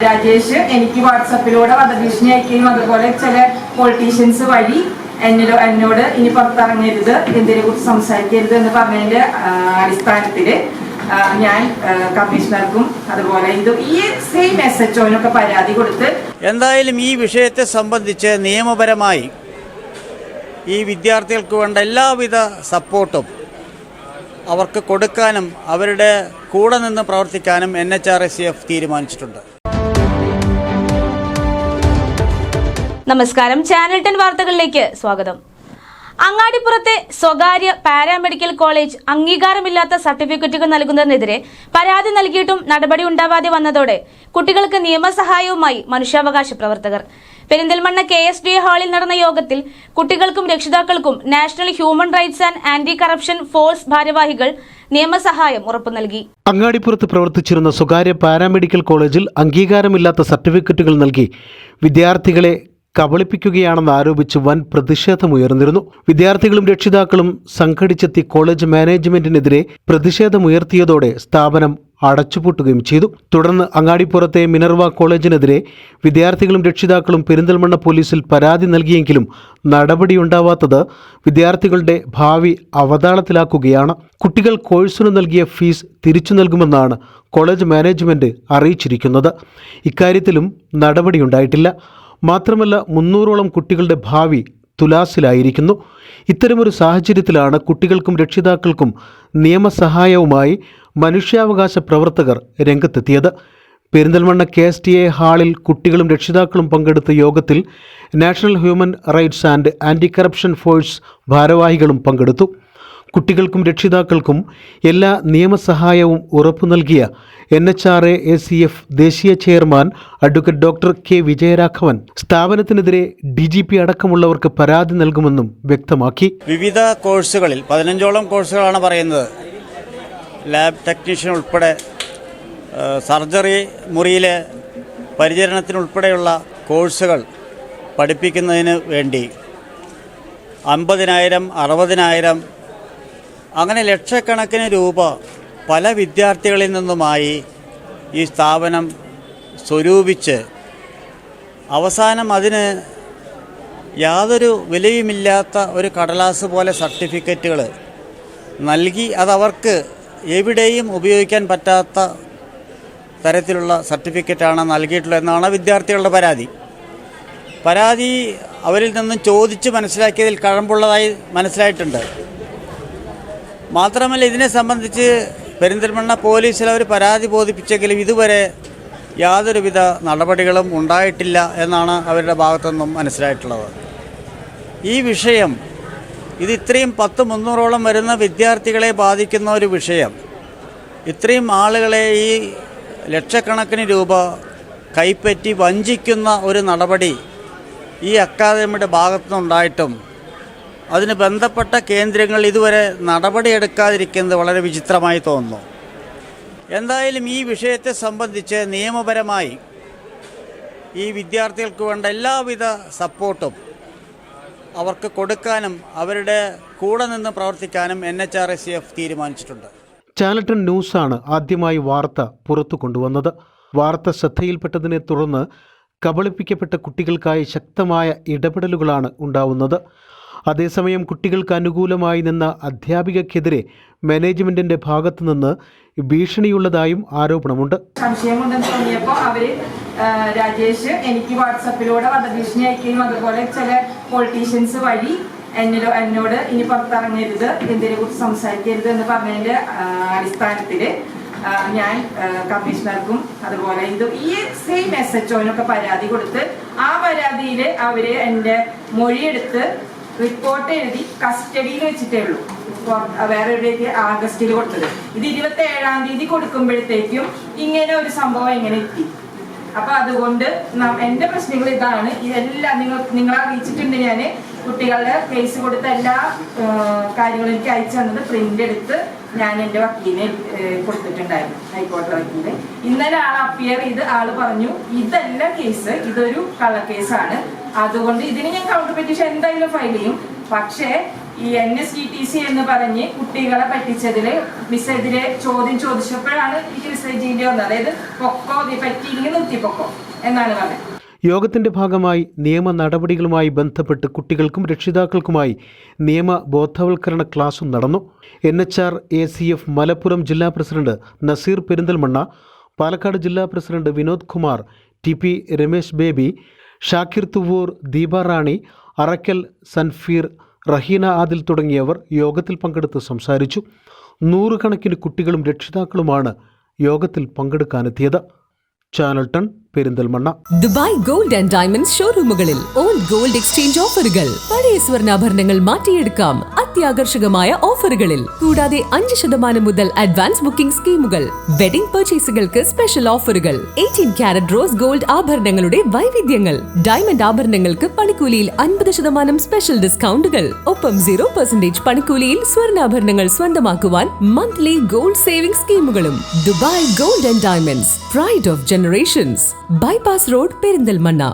രാജേഷ് എനിക്ക് വാട്സപ്പിലൂടെ വധഭീഷണി അയക്കുകയും അതുപോലെ ചില പൊളിറ്റീഷ്യൻസ് വഴി എന്നോട് എന്നോട് ഇനി പുറത്തിറങ്ങരുത് എന്തിനെ കുറിച്ച് സംസാരിക്കരുത് എന്ന് പറഞ്ഞതിന്റെ അടിസ്ഥാനത്തിൽ ഞാൻ കമ്മീഷണർക്കും അതുപോലെ ഇത് ഈ സെയിം മെസ്സേജ് ഒനൊക്കെ പരാതി കൊടുത്ത് എന്തായാലും ഈ വിഷയത്തെ സംബന്ധിച്ച് നിയമപരമായി ഈ വിദ്യാർത്ഥികൾക്ക് വേണ്ട എല്ലാവിധ സപ്പോർട്ടും അവർക്ക് കൊടുക്കാനും അവരുടെ കൂടെ നിന്ന് പ്രവർത്തിക്കാനും N H R S C F തീരുമാനിച്ചിട്ടുണ്ട്. നമസ്കാരം. ചാനൽ ടെൻ വാർത്തകളിലേക്ക് സ്വാഗതം. അങ്ങാടിപ്പുറത്തെ സ്വകാര്യ പാരാമെഡിക്കൽ കോളേജ് അംഗീകാരമില്ലാത്ത സർട്ടിഫിക്കറ്റുകൾ നൽകുന്നതിനെതിരെ പരാതി നൽകിയിട്ടും നടപടി ഉണ്ടാവാതെ വന്നതോടെ കുട്ടികൾക്ക് നിയമസഹായവുമായി മനുഷ്യാവകാശ പ്രവർത്തകർ. Perinthalmanna K S D A ഹാളിൽ നടന്ന യോഗത്തിൽ കുട്ടികൾക്കും രക്ഷിതാക്കൾക്കും national human rights and anti corruption force ഭാരവാഹികൾ നിയമസഹായം ഉറപ്പു നൽകി. അങ്ങാടിപ്പുറത്ത് പ്രവർത്തിച്ചിരുന്ന സ്വകാര്യ പാരാമെഡിക്കൽ കോളേജിൽ അംഗീകാരമില്ലാത്ത സർട്ടിഫിക്കറ്റുകൾ നൽകി വിദ്യാർത്ഥികളെ കബളിപ്പിക്കുകയാണെന്ന് ആരോപിച്ച് വൻ പ്രതിഷേധമുയർന്നിരുന്നു. വിദ്യാർത്ഥികളും രക്ഷിതാക്കളും സംഘടിച്ചെത്തി കോളേജ് മാനേജ്മെന്റിനെതിരെ പ്രതിഷേധമുയർത്തിയതോടെ സ്ഥാപനം അടച്ചുപൂട്ടുകയും ചെയ്തു. തുടർന്ന് അങ്ങാടിപ്പുറത്തെ മിനർവ കോളേജിനെതിരെ വിദ്യാർത്ഥികളും രക്ഷിതാക്കളും പെരിന്തൽമണ്ണ പോലീസിൽ പരാതി നൽകിയെങ്കിലും നടപടിയുണ്ടാവാത്തത് വിദ്യാർത്ഥികളുടെ ഭാവി അവതാളത്തിലാക്കുകയാണ്. കുട്ടികൾ കോഴ്സിന് നൽകിയ ഫീസ് തിരിച്ചു നൽകുമെന്നാണ് കോളേജ് മാനേജ്മെന്റ് അറിയിച്ചിരിക്കുന്നത്. ഇക്കാര്യത്തിലും നടപടിയുണ്ടായിട്ടില്ല. മാത്രമല്ല മുന്നൂറോളം കുട്ടികളുടെ ഭാവി തുലാസിലായിരിക്കുന്നു. ഇത്തരമൊരു സാഹചര്യത്തിലാണ് കുട്ടികൾക്കും രക്ഷിതാക്കൾക്കും നിയമസഹായവുമായി മനുഷ്യാവകാശ പ്രവർത്തകർ രംഗത്തെത്തിയത്. Perinthalmanna K S T A ഹാളിൽ കുട്ടികളും രക്ഷിതാക്കളും പങ്കെടുത്ത യോഗത്തിൽ national human rights and anti corruption force ഭാരവാഹികളും പങ്കെടുത്തു. കുട്ടികൾക്കും രക്ഷിതാക്കൾക്കും എല്ലാ നിയമസഹായവും ഉറപ്പു നൽകിയ N H R A A C F ദേശീയ chairman advocate doctor K Vijayaraghavan സ്ഥാപനത്തിനെതിരെ D G P അടക്കമുള്ളവർക്ക് പരാതി നൽകുമെന്നും വ്യക്തമാക്കി. വിവിധ കോഴ്സുകളിൽ പതിനഞ്ചോളം കോഴ്സുകളാണ് പറയുന്നത്. ലാബ് ടെക്നീഷ്യൻ ഉൾപ്പെടെ സർജറി മുറിയിലെ പരിചരണത്തിനുൾപ്പെടെയുള്ള കോഴ്സുകൾ പഠിപ്പിക്കുന്നതിന് വേണ്ടി അമ്പതിനായിരം അറുപതിനായിരം അങ്ങനെ ലക്ഷക്കണക്കിന് രൂപ പല വിദ്യാർത്ഥികളിൽ നിന്നുമായി ഈ സ്ഥാപനം സ്വരൂപിച്ച് അവസാനം അതിന് യാതൊരു വിലയുമില്ലാത്ത ഒരു കടലാസ് പോലെ സർട്ടിഫിക്കറ്റുകൾ നൽകി അതവർക്ക് എവിടെയും ഉപയോഗിക്കാൻ പറ്റാത്ത തരത്തിലുള്ള സർട്ടിഫിക്കറ്റാണ് നൽകിയിട്ടുള്ളത് എന്നാണ് വിദ്യാർത്ഥികളുടെ പരാതി. പരാതി അവരിൽ നിന്നും ചോദിച്ച് മനസ്സിലാക്കിയതിൽ കഴമ്പുള്ളതായി മനസ്സിലായിട്ടുണ്ട്. മാത്രമല്ല ഇതിനെ സംബന്ധിച്ച് പെരിന്തൽമണ്ണ പോലീസിൽ അവർ പരാതി ബോധിപ്പിച്ചെങ്കിലും ഇതുവരെ യാതൊരുവിധ നടപടികളും ഉണ്ടായിട്ടില്ല എന്നാണ് അവരുടെ ഭാഗത്തുനിന്നും മനസ്സിലായിട്ടുള്ളത്. ഈ വിഷയം ഇത് ഇത്രയും പത്ത് മുന്നൂറോളം വരുന്ന വിദ്യാർത്ഥികളെ ബാധിക്കുന്ന ഒരു വിഷയം. ഇത്രയും ആളുകളെ ഈ ലക്ഷക്കണക്കിന് രൂപ കൈപ്പറ്റി വഞ്ചിക്കുന്ന ഒരു നടപടി ഈ അക്കാദമിയുടെ ഭാഗത്തുനിന്നുണ്ടായിട്ടും അതിന് ബന്ധപ്പെട്ട കേന്ദ്രങ്ങൾ ഇതുവരെ നടപടിയെടുക്കാതിരിക്കുന്നത് വളരെ വിചിത്രമായി തോന്നുന്നു. എന്തായാലും ഈ വിഷയത്തെ സംബന്ധിച്ച് നിയമപരമായി ഈ വിദ്യാർത്ഥികൾക്ക് വേണ്ട എല്ലാവിധ സപ്പോർട്ടും അവർക്ക് കൊടുക്കാനും അവരുടെ കൂടെ നിന്ന് പ്രവർത്തിക്കാനും N H R S C F തീരുമാനിച്ചിട്ടുണ്ട്. ചാനട്ടൺ ന്യൂസാണ് ആദ്യമായി വാർത്ത പുറത്തു കൊണ്ടുവന്നത്. വാർത്ത ശ്രദ്ധയിൽപ്പെട്ടതിനെ തുടർന്ന് കബളിപ്പിക്കപ്പെട്ട കുട്ടികൾക്കായി ശക്തമായ ഇടപെടലുകളാണ് ഉണ്ടാവുന്നത്. അതേസമയം കുട്ടികൾക്ക് അനുകൂലമായി നിന്ന അധ്യാപികയ്ക്കെതിരെ മാനേജ്മെന്റിന്റെ ഭാഗത്തു നിന്ന് ഭീഷണിയുള്ളതായും ആരോപണമുണ്ട്. സംശയമുണ്ടെന്ന് തോന്നിയപ്പോൾ അവർ രാജേഷ് എനിക്ക് വാട്സപ്പിലൂടെ വധഭീഷണി അയക്കുകയും അതുപോലെ ചില പൊളിറ്റീഷ്യൻസ് വഴി എന്നോട് എന്നോട് ഇനി പുറത്തിറങ്ങരുത് എന്തിനെ കുറിച്ച് സംസാരിക്കരുത് എന്ന് പറഞ്ഞതിന്റെ അടിസ്ഥാനത്തിൽ ഞാൻ കമ്മീഷണർക്കും അതുപോലെ ഇത് ഈ സെയിം എസ് എച്ച് ഒനൊക്കെ പരാതി കൊടുത്ത് ആ പരാതിയിൽ അവർ എന്റെ മൊഴിയെടുത്ത് റിപ്പോർട്ട് എഴുതി കസ്റ്റഡിയിൽ വെച്ചിട്ടേ ഉള്ളൂ. വേറെ എവിടേക്ക് ആഗസ്റ്റിൽ കൊടുത്തത്. ഇത് ഇരുപത്തി ഏഴാം തീയതി കൊടുക്കുമ്പോഴത്തേക്കും ഇങ്ങനെ ഒരു സംഭവം എങ്ങനെ എത്തി? അപ്പൊ അതുകൊണ്ട് എന്റെ പ്രശ്നങ്ങൾ ഇതാണ്. ഇതെല്ലാം നിങ്ങൾ നിങ്ങൾ അറിയിച്ചിട്ടുണ്ട് ഞാൻ കുട്ടികളുടെ കേസ് കൊടുത്ത എല്ലാ കാര്യങ്ങളും എനിക്ക് അയച്ചു തന്നത് പ്രിന്റ് എടുത്ത് ഞാൻ എന്റെ വക്കീലിനെ കൊടുത്തിട്ടുണ്ടായിരുന്നു. ഹൈക്കോടതി വക്കീൽ ഇന്നലെ ആൾ അപ്പിയർ ചെയ്ത് ആൾ പറഞ്ഞു ഇതല്ല കേസ് ഇതൊരു കള്ളക്കേസാണ്. അതുകൊണ്ട് ഇതിന് ഞാൻ കൗണ്ടർ പെറ്റീഷൻ എന്തായാലും ഫയൽ ചെയ്യും. പക്ഷേ ഈ N S T T C എന്ന് പറഞ്ഞ് കുട്ടികളെ പറ്റിച്ചതിൽ മിസ്സെതിരെ ചോദ്യം ചോദിച്ചപ്പോഴാണ് എനിക്ക് മിസ്സേജ് ചെയ്യേണ്ടി വന്നത്. അതായത് പൊക്കോ പറ്റിയില്ലെങ്കിൽ നിർത്തി പൊക്കോ എന്നാണ് പറഞ്ഞത്. യോഗത്തിന്റെ ഭാഗമായി നിയമ നടപടികളുമായി ബന്ധപ്പെട്ട് കുട്ടികൾക്കും രക്ഷിതാക്കൾക്കുമായി നിയമ ബോധവൽക്കരണ ക്ലാസും നടന്നു. N H R A C F Malappuram ജില്ലാ പ്രസിഡന്റ് നസീർ പെരിന്തൽമണ്ണ പാലക്കാട് ജില്ലാ president Vinod Kumar T P Ramesh Baby Shakir Thuvoor Deepa Rani Arakkal Sanfeer Raheena Adil തുടങ്ങിയവർ യോഗത്തിൽ പങ്കെടുത്ത് സംസാരിച്ചു. നൂറുകണക്കിന് കുട്ടികളും രക്ഷിതാക്കളുമാണ് യോഗത്തിൽ പങ്കെടുക്കാനെത്തിയത്. Channel ton Perinthalmanna. Dubai gold and diamonds ഷോറൂമുകളിൽ old gold exchange ഓഫറുകൾ. പഴയ സ്വർണാഭരണങ്ങൾ മാറ്റിയെടുക്കാം. അത്യാകർഷകമായ ഓഫറുകളിൽ. കൂടാതെ അഞ്ച് ശതമാനം മുതൽ അഡ്വാൻസ് ബുക്കിംഗ് സ്കീമുകൾ. വെഡിംഗ് പർച്ചേസുകൾക്ക് സ്പെഷ്യൽ ഓഫറുകൾ. എയ്റ്റീൻ ക്യാരറ്റ് റോസ് ഗോൾഡ് ആഭരണങ്ങളുടെ വൈവിധ്യങ്ങൾ. ഡയമണ്ട് ആഭരണങ്ങൾക്ക് പണിക്കൂലിയിൽ അൻപത് ശതമാനം സ്പെഷ്യൽ ഡിസ്കൗണ്ടുകൾ. ഒപ്പം സീറോ പെർസെന്റേജ് പണിക്കൂലിയിൽ സ്വർണാഭരണങ്ങൾ സ്വന്തമാക്കുവാൻ monthly gold saving സ്കീമുകളും. Dubai gold and diamonds. Pride of generations. Bypass road Perinthalmanna